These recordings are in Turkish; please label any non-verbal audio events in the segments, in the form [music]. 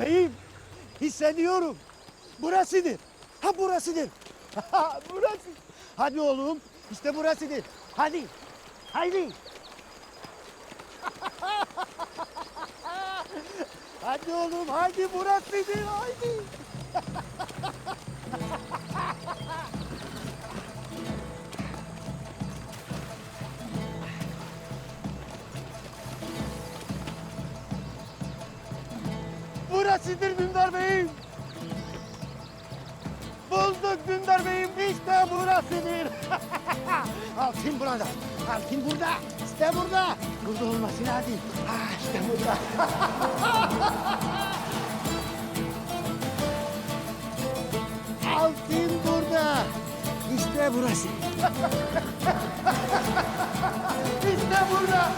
Beyim, hissediyorum. Burasıdır. Ha burasıdır. [laughs] Ha burası. Hadi oğlum, işte burasıdır. Hadi, haydi. [laughs] hadi oğlum, hadi burasıdır, haydi. [laughs] Burasıdır Dündar Bey'im. Bulduk Dündar Bey'im. İşte burasıdır. [laughs] Altın burada. Altın burada. İşte burada. Burada olması lazım. Ha işte burada. [laughs] Altın burada. İşte burası. [laughs] işte burada.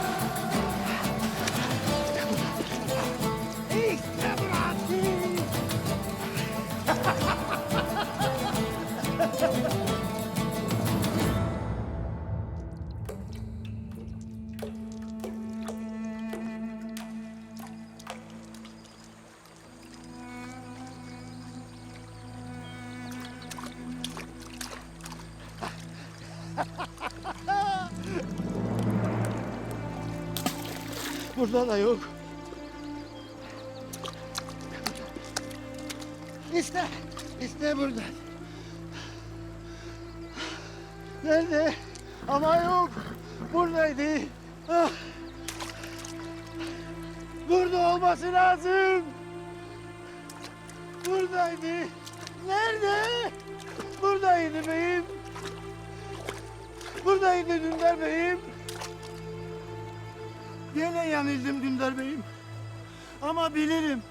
Burada da yok. İşte, işte burada. Nerede? Ama yok. Buradaydı. Ah. Burada olması lazım. Buradaydı. Nerede? Buradaydı beyim. Buradaydı Dündar beyim. Gene yanıldım Dündar beyim. Ama bilirim.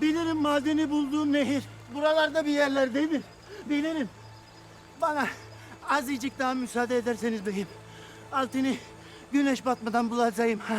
Bilirim madeni bulduğum nehir. Buralarda bir yerlerdeydi. Bilirim. Bana azıcık daha müsaade ederseniz beyim. Altını güneş batmadan bulacağım ha.